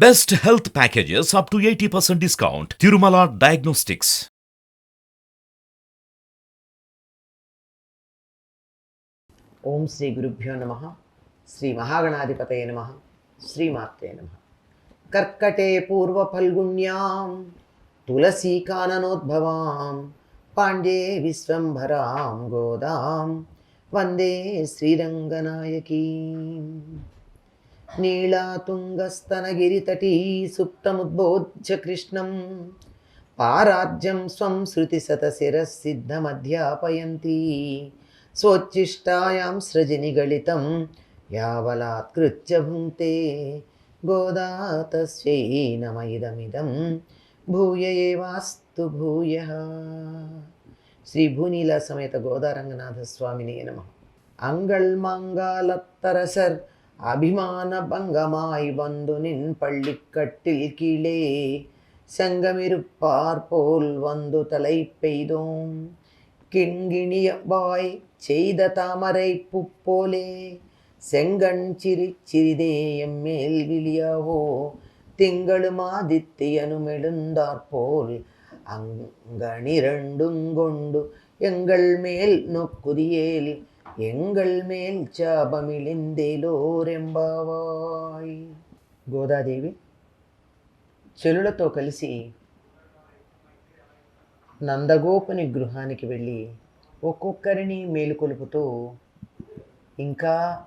Best health packages up to eighty percent discount Tirumala diagnostics ఓం శ్రీ గురుభ్యో నమ. శ్రీ మహాగణాధిపతయ నమ. శ్రీమాత్రే నమ. కర్కటే పూర్వ ఫల్గుణ్యాం. తులసీ కాననోద్భవాం. పాండ్యే విశ్వంభరాం గోదాం. వందే శ్రీరంగనాయకీ. నీళాతుంగస్తనగిరితటీ సుప్తముద్బోధ్య కృష్ణం పారాజ్యం స్వం శృతి సత శిరసిద్ధమధ్యాపయంతీ స్వచ్చిష్టాయాం స్వోచ్చిష్టాయాం సృజనిగళితం యావలాత్కృత్య భుంక్తే గోదా తస్యై నమైదమిదం భూయ ఏవాస్తు భూయ. శ్రీ భూనీల సమేత గోదారంగనాథ స్వామిని నమ. అంగళ్ మంగాలత్తరసర్ அபிமான பங்கமாய் வந்து நின் பள்ளிக்கட்டில் கீழே சங்கமிருப்பார் போல் வந்து தலை பெய்தோம். கிண்கிணியவாய் செய்த தாமரை புப்போலே செங்கண் சிரி சிறிதேயம் மேல் விழியாவோ திங்களும் ஆதித்தியனும் எழுந்தாற்போல் அங்கணிரண்டுங்கொண்டு எங்கள் மேல் நொக்குதியேல் எங்கள் மேல் చాపమిళిందేలోరెంబావాయ్ గోదాదేవి చెలులతో కలిసి నందగోపుని గృహానికి వెళ్ళి ఒక్కొక్కరిని మేలుకొలుపుతూ ఇంకా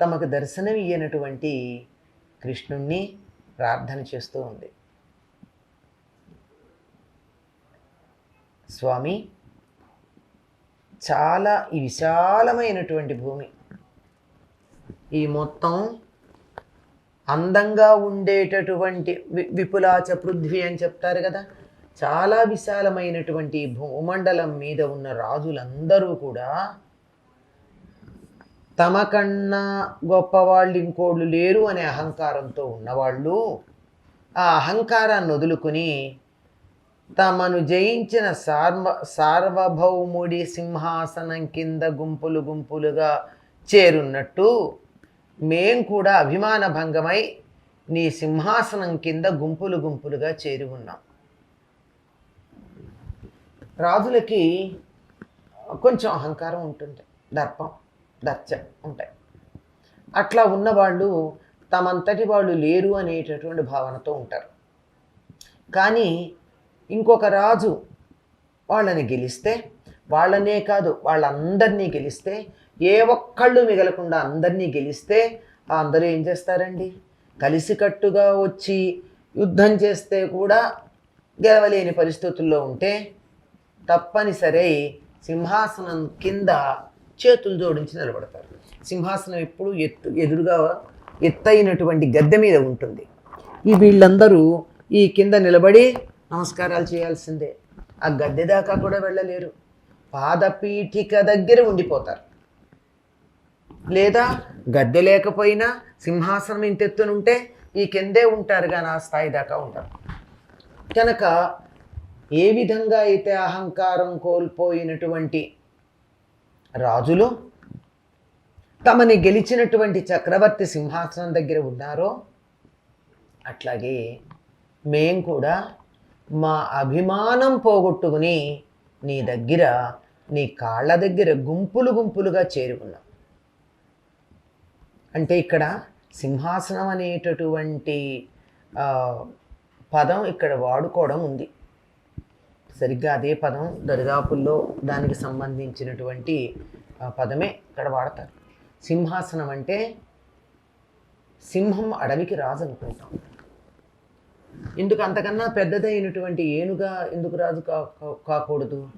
తమకు దర్శనం ఇయ్యనటువంటి కృష్ణుణ్ణి ప్రార్థన చేస్తూ ఉంది స్వామి చాలా ఈ విశాలమైనటువంటి భూమి. ఈ మొత్తం అందంగా ఉండేటటువంటి వి విపులాచ పృథ్వీ అని చెప్తారు కదా. చాలా విశాలమైనటువంటి భూమండలం మీద ఉన్న రాజులందరూ కూడా తమ కన్నా గొప్పవాళ్ళు ఇంకోళ్ళు లేరు అనే అహంకారంతో ఉన్నవాళ్ళు ఆ అహంకారాన్ని వదులుకుని తమను జయించిన సార్వ సార్వభౌముడి సింహాసనం కింద గుంపులు గుంపులుగా చేరున్నట్టు మేం కూడా అభిమాన భంగమై నీ సింహాసనం కింద గుంపులు గుంపులుగా చేరి ఉన్నాం. రాజులకి కొంచెం అహంకారం ఉంటుంది దర్పం దర్చ ఉంటాయి. అట్లా ఉన్నవాళ్ళు తమంతటి వాళ్ళు లేరు అనేటటువంటి భావనతో ఉంటారు. కానీ ఇంకొక రాజు వాళ్ళని గెలిస్తే వాళ్ళనే కాదు వాళ్ళందరినీ గెలిస్తే ఏ ఒక్కళ్ళు మిగలకుండా అందరినీ గెలిస్తే ఆ అందరూ ఏం చేస్తారండి? కలిసికట్టుగా వచ్చి యుద్ధం చేస్తే కూడా గెలవలేని పరిస్థితుల్లో ఉంటే తప్పనిసరి సింహాసనం కింద చేతులు జోడించి నిలబడతారు. సింహాసనం ఎప్పుడు ఎత్తు ఎదురుగా ఎత్తైనటువంటి గద్దె మీద ఉంటుంది. ఈ వీళ్ళందరూ ఈ కింద నిలబడి నమస్కారాలు చేయాల్సిందే. ఆ గద్దె దాకా కూడా వెళ్ళలేరు. పాదపీఠిక దగ్గర ఉండిపోతారు. లేదా గద్దె లేకపోయినా సింహాసనం ఇంతెత్తునుంటే ఈ కిందే ఉంటారు కానీ ఆ స్థాయి దాకా ఉంటారు. కనుక ఏ విధంగా అయితే అహంకారం కోల్పోయినటువంటి రాజులు తమని గెలిచినటువంటి చక్రవర్తి సింహాసనం దగ్గర ఉన్నారో అట్లాగే మేం కూడా మా అభిమానం పోగొట్టుకుని నీ దగ్గర నీ కాళ్ళ దగ్గర గుంపులు గుంపులుగా చేరి ఉన్నాం అంటే ఇక్కడ సింహాసనం అనేటటువంటి పదం ఇక్కడ వాడుకోవడం ఉంది. సరిగ్గా అదే పదం దరిదాపుల్లో దానికి సంబంధించినటువంటి పదమే ఇక్కడ వాడతారు. సింహాసనం అంటే సింహం అడవికి రాజు అనుకుంటాం ఇందుకు అంతకన్నా పెద్దదైనటువంటి ఏనుగా ఎందుకు రాజు కా కాకూడదు?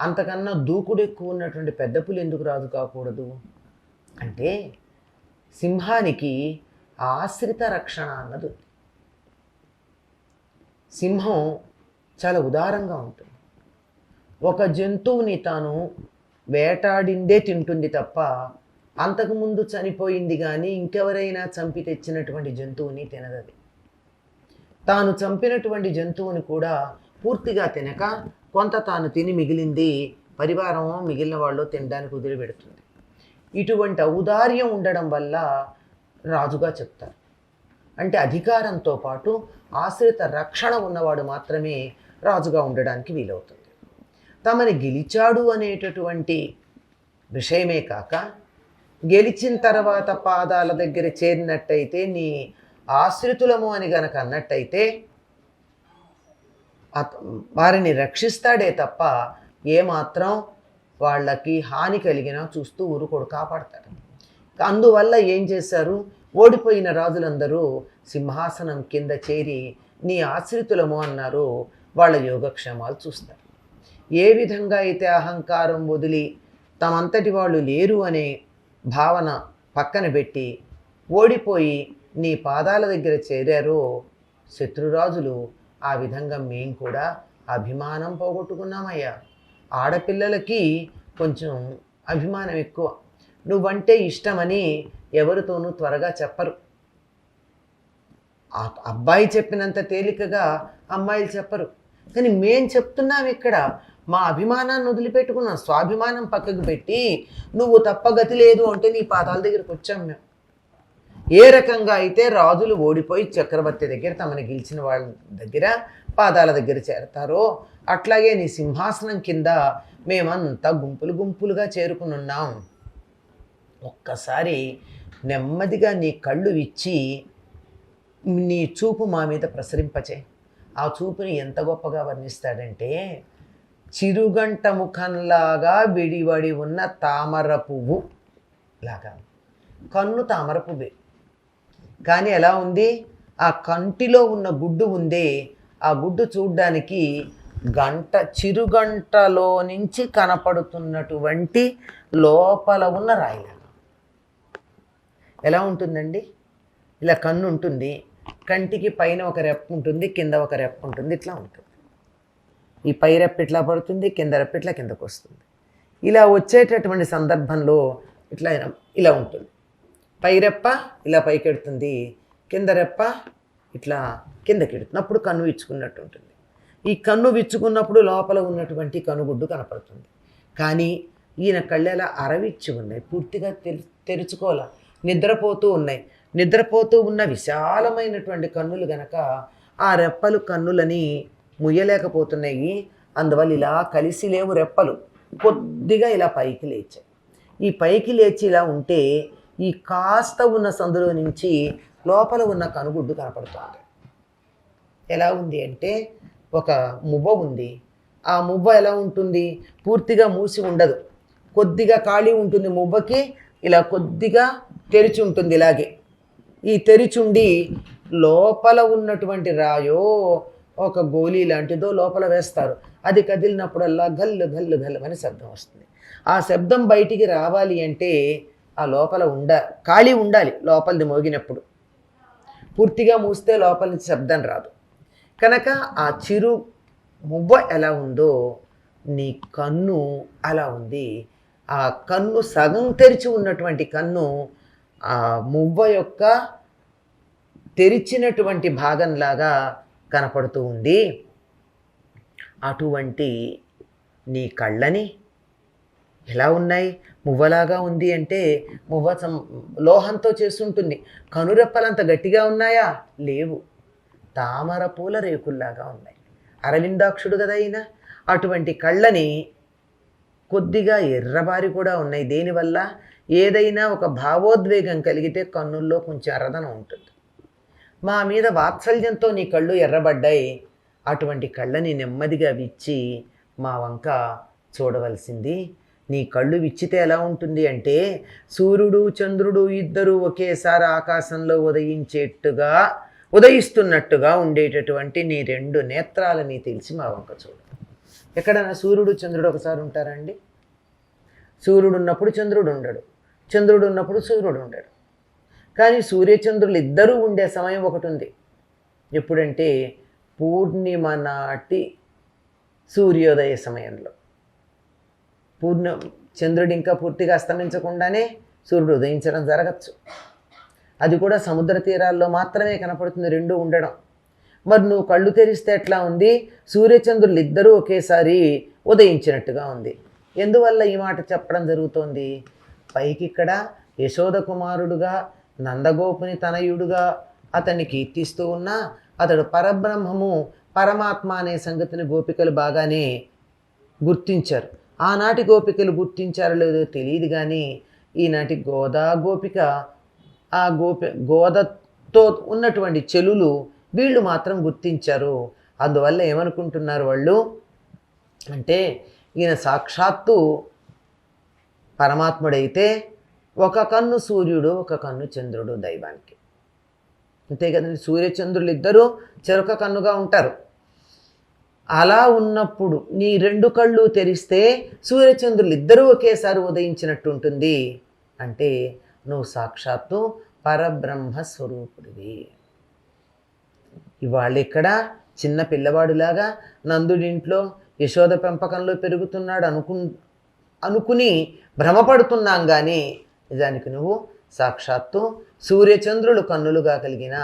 అంతకన్నా దూకుడు ఎక్కువ ఉన్నటువంటి పెద్ద పులి ఎందుకు రాజు కాకూడదు? అంటే సింహానికి ఆశ్రిత రక్షణ అన్నది. సింహం చాలా ఉదారంగా ఉంటుంది. ఒక జంతువుని తాను వేటాడిందే తింటుంది తప్ప అంతకుముందు చనిపోయింది కానీ ఇంకెవరైనా చంపి తెచ్చినటువంటి జంతువుని తినదది. తాను చంపినటువంటి జంతువుని కూడా పూర్తిగా తినక కొంత తాను తిని మిగిలింది పరివారం మిగిలిన వాళ్ళు తినడానికి వదిలిపెడుతుంది. ఇటువంటి ఔదార్యం ఉండడం వల్ల రాజుగా చెప్తారు. అంటే అధికారంతో పాటు ఆశ్రిత రక్షణ ఉన్నవాడు మాత్రమే రాజుగా ఉండడానికి వీలవుతుంది. తమని గెలిచాడు అనేటటువంటి విషయమే కాక గెలిచిన తర్వాత పాదాల దగ్గర చేరినట్టయితే నీ ఆశ్రితులము అని గనక అన్నట్టయితే అత- వారిని రక్షిస్తాడే తప్ప ఏమాత్రం వాళ్ళకి హాని కలిగినా చూస్తూ ఊరుకోడు కాపాడతాడు. అందువల్ల ఏం చేశారు? ఓడిపోయిన రాజులందరూ సింహాసనం కింద చేరి నీ ఆశ్రితులము అన్నారు. వాళ్ళ యోగక్షేమాలు చూస్తారు. ఏ విధంగా అయితే అహంకారం వదిలి తమంతటి వాళ్ళు లేరు అనే భావన పక్కన పెట్టి ఓడిపోయి నీ పాదాల దగ్గర చేరారో శత్రురాజులు ఆ విధంగా మేం కూడా అభిమానం పోగొట్టుకున్నామయ్యా. ఆడపిల్లలకి కొంచెం అభిమానం ఎక్కువ. నువ్వంటే ఇష్టమని ఎవరితోనూ త్వరగా చెప్పరు. ఆ అబ్బాయి చెప్పినంత తేలికగా అమ్మాయిలు చెప్పరు. కానీ మేం చెప్తున్నాం ఇక్కడ మా అభిమానాన్ని వదిలిపెట్టుకున్నాం స్వాభిమానం పక్కకు పెట్టి నువ్వు తప్ప గతి లేదు అంటే నీ పాదాల దగ్గరకు వచ్చాం మేము. ఏ రకంగా అయితే రాజులు ఓడిపోయి చక్రవర్తి దగ్గర తమని గెలిచిన వాళ్ళ దగ్గర పాదాల దగ్గర చేరతారో అట్లాగే నీ సింహాసనం కింద మేమంతా గుంపులు గుంపులుగా చేరుకుని ఉన్నాం. ఒక్కసారి నెమ్మదిగా నీ కళ్ళు ఇచ్చి నీ చూపు మా మీద ప్రసరింపచే. ఆ చూపుని ఎంత గొప్పగా వర్ణిస్తాడంటే చిరుగంట ముఖంలాగా విడివడి ఉన్న తామర పువ్వు లాగా. కన్ను తామర పువ్వే. కానీ ఎలా ఉంది? ఆ కంటిలో ఉన్న గుడ్డు ఉందే. ఆ గుడ్డు చూడ్డానికి గంట చిరుగంటలో నుంచి కనపడుతున్నటువంటి లోపల ఉన్న రాయిలాగా ఎలా ఉంటుందండి? ఇలా కన్ను ఉంటుంది. కంటికి పైన ఒక రెప్ప ఉంటుంది కింద ఒక రెప్ప ఉంటుంది ఇట్లా ఉంటుంది. ఈ పై రెప్ప ఇట్లా పడుతుంది కింద రెప్ప ఇట్లా కిందకు వస్తుంది. ఇలా వచ్చేటటువంటి సందర్భంలో ఇట్లా ఇలా ఉంటుంది. పై రెప్ప ఇలా పైకెడుతుంది. కింద రెప్ప ఇట్లా కిందకెడుతుంది. అప్పుడు కన్ను విచ్చుకున్నట్టు ఉంటుంది. ఈ కన్ను విచ్చుకున్నప్పుడు లోపల ఉన్నటువంటి కనుగుడ్డు కనపడుతుంది. కానీ ఈయన కళ్ళెలా అరవిచ్చి ఉన్నాయి. పూర్తిగా తెరి తెరుచుకోవాల. నిద్రపోతూ ఉన్నాయి. నిద్రపోతూ ఉన్న విశాలమైనటువంటి కన్నులు గనక ఆ రెప్పలు కన్నులని ముయ్యలేకపోతున్నాయి. అందువల్ల ఇలా కలిసి లేవు రెప్పలు. కొద్దిగా ఇలా పైకి లేచాయి. ఈ పైకి లేచి ఇలా ఉంటే ఈ కాస్త ఉన్న సందులో నుంచి లోపల ఉన్న కనుగుడ్డు కనపడుతుంది. ఎలా ఉంది అంటే ఒక మువ్వ ఉంది. ఆ మువ్వ ఎలా ఉంటుంది? పూర్తిగా మూసి ఉండదు. కొద్దిగా ఖాళీ ఉంటుంది మువ్వకి ఇలా కొద్దిగా తెరిచి ఉంటుంది ఇలాగే. ఈ తెరిచుండి లోపల ఉన్నటువంటి రాయో ఒక గోళీ లాంటిదో లోపల వేస్తారు. అది కదిలినప్పుడల్లా గల్లు గల్లు గల్లు అని శబ్దం వస్తుంది. ఆ శబ్దం బయటికి రావాలి అంటే ఆ లోపల ఉండ ఖాళీ ఉండాలి లోపలిది మోగినప్పుడు. పూర్తిగా మూస్తే లోపల నుంచి శబ్దం రాదు. కనుక ఆ చిరు మువ్వ ఎలా ఉందో నీ కన్ను అలా ఉంది. ఆ కన్ను సగం తెరిచి ఉన్నటువంటి కన్ను ఆ మువ్వ యొక్క తెరిచినటువంటి భాగంలాగా కనపడుతూ ఉంది. అటువంటి నీ కళ్ళని ఎలా ఉన్నాయి? మువ్వలాగా ఉంది అంటే మువ్వ సం- లోహంతో చేస్తుంటుంది. కనురెప్పలంత గట్టిగా ఉన్నాయా? లేవు. తామర పూల రేకుల్లాగా ఉన్నాయి. అరవిందాక్షుడు కదా అయినా అటువంటి కళ్ళని కొద్దిగా ఎర్రబారి కూడా ఉన్నాయి. దేనివల్ల? ఏదైనా ఒక భావోద్వేగం కలిగితే కన్నుల్లో కొంచెం అరదనం ఉంటుంది. మా మీద వాత్సల్యంతో నీ కళ్ళు ఎర్రబడ్డాయి. అటువంటి కళ్ళని నెమ్మదిగా విచ్చి మా వంక చూడవలసింది. నీ కళ్ళు విచ్చితే ఎలా ఉంటుంది అంటే సూర్యుడు చంద్రుడు ఇద్దరు ఒకేసారి ఆకాశంలో ఉదయించేట్టుగా ఉదయిస్తున్నట్టుగా ఉండేటటువంటి నీ రెండు నేత్రాలని తెలిసి మా వంక చూడు. ఎక్కడైనా సూర్యుడు చంద్రుడు ఒకసారి ఉంటారండి? సూర్యుడు ఉన్నప్పుడు చంద్రుడు ఉండడు. చంద్రుడు ఉన్నప్పుడు సూర్యుడు ఉండడు. కానీ సూర్యచంద్రులు ఇద్దరూ ఉండే సమయం ఒకటి ఉంది. ఎప్పుడంటే పూర్ణిమ నాటి సూర్యోదయ సమయంలో. పూర్ణ చంద్రుడు ఇంకా పూర్తిగా అస్తమించకుండానే సూర్యుడు ఉదయించడం జరగచ్చు. అది కూడా సముద్ర తీరాల్లో మాత్రమే కనపడుతుంది రెండు ఉండడం. మరి నువ్వు కళ్ళు తెరిస్తే ఎట్లా ఉంది? సూర్యచంద్రులు ఇద్దరూ ఒకేసారి ఉదయించినట్టుగా ఉంది. ఎందువల్ల ఈ మాట చెప్పడం జరుగుతోంది? పైకి ఇక్కడ యశోద కుమారుడుగా నందగోపుని తనయుడుగా అతన్ని కీర్తిస్తూ ఉన్నా అతడు పరబ్రహ్మము పరమాత్మ అనే సంగతిని గోపికలు బాగానే గుర్తించారు. ఆనాటి గోపికలు గుర్తించారో లేదో తెలియదు కానీ ఈనాటి గోదా గోపిక ఆ గోపి గోదతో ఉన్నటువంటి చెలులు వీళ్ళు మాత్రం గుర్తించారు. అందువల్ల ఏమనుకుంటున్నారు వాళ్ళు? అంటే ఈయన సాక్షాత్తు పరమాత్ముడైతే ఒక కన్ను సూర్యుడు ఒక కన్ను చంద్రుడు దైవానికి. అంతే కదండి. సూర్యచంద్రులు ఇద్దరూ చెరొక కన్నుగా ఉంటారు. అలా ఉన్నప్పుడు నీ రెండు కళ్ళు తెరిస్తే సూర్యచంద్రులు ఇద్దరూ ఒకేసారి ఉదయించినట్టు ఉంటుంది అంటే నువ్వు సాక్షాత్తు పరబ్రహ్మ స్వరూపుడివి. ఇవాళ ఇక్కడ చిన్న పిల్లవాడులాగా నందుడింట్లో యశోద పెంపకంలో పెరుగుతున్నాడు అనుకు అనుకుని భ్రమపడుతున్నాం కానీ నిజానికి నువ్వు సాక్షాత్తు సూర్యచంద్రులు కన్నులుగా కలిగిన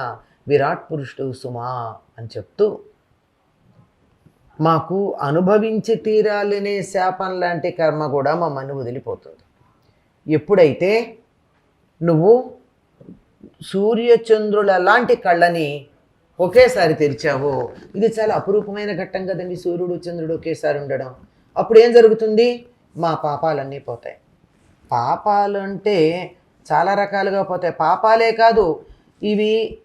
విరాట్ పురుషుడు సుమా అని చెప్తూ మాకు అనుభవించి తీరాలనే శాపం లాంటి కర్మ కూడా మమ్మల్ని వదిలిపోతుంది. ఎప్పుడైతే నువ్వు సూర్యచంద్రుల లాంటి కళ్ళని ఒకేసారి తెరిచావో ఇది చాలా అపురూపమైన ఘట్టం కదండి సూర్యుడు చంద్రుడు ఒకేసారి ఉండడం. అప్పుడు ఏం జరుగుతుంది? మా పాపాలన్నీ పోతాయి. పాపాలు అంటే చాలా రకాలుగా పోతాయి. పాపాలే కాదు ఇవి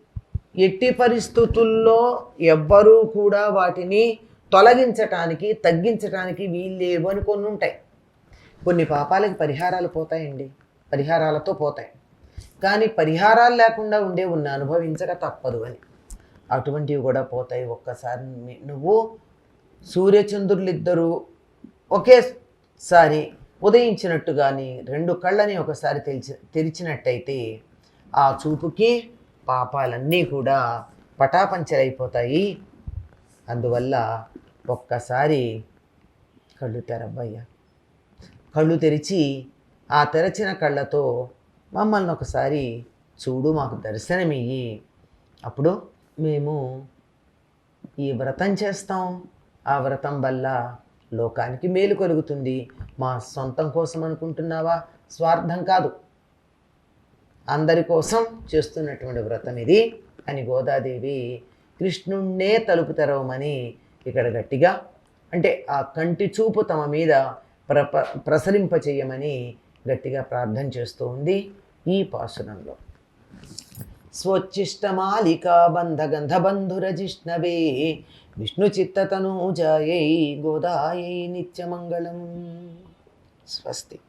ఎట్టి పరిస్థితుల్లో ఎవ్వరూ కూడా వాటిని తొలగించటానికి తగ్గించటానికి వీల్లేవు అని కొన్ని ఉంటాయి. కొన్ని పాపాలకి పరిహారాలు పోతాయండి. పరిహారాలతో పోతాయి. కానీ పరిహారాలు లేకుండా ఉండే ఉన్న అనుభవించక తప్పదు అని. అటువంటివి కూడా పోతాయి. ఒక్కసారి నువ్వు సూర్యచంద్రులిద్దరూ ఒకేసారి ఉదయించినట్టు కానీ రెండు కళ్ళని ఒకసారి తెరిచి తెరిచినట్టయితే ఆ చూపుకి పాపాలన్నీ కూడా పటాపంచలైపోతాయి. అందువల్ల ఒక్కసారి కళ్ళు తెరవయ్యా. కళ్ళు తెరిచి ఆ తెరచిన కళ్ళతో మమ్మల్ని ఒకసారి చూడు మాకు దర్శనమియ్యి అప్పుడు మేము ఈ వ్రతం చేస్తాం. ఆ వ్రతం వల్ల లోకానికి మేలు కలుగుతుంది. మా సొంతం కోసం అనుకుంటున్నావా? స్వార్థం కాదు. అందరి కోసం చేస్తున్నటువంటి వ్రతం ఇది. అని గోదాదేవి కృష్ణుణ్ణే తలుపు తెరవమని ఇక్కడ గట్టిగా అంటే ఆ కంటి చూపు తమ మీద ప్రప ప్రసరింప చేయమని గట్టిగా ప్రార్థన చేస్తూ ఉంది ఈ పాసురంలో విష్ణు బంధగంధబంధురజిష్ణవే విష్ణుచిత్తతనూజాయై గోదాయై నిత్యమంగళం. స్వస్తి.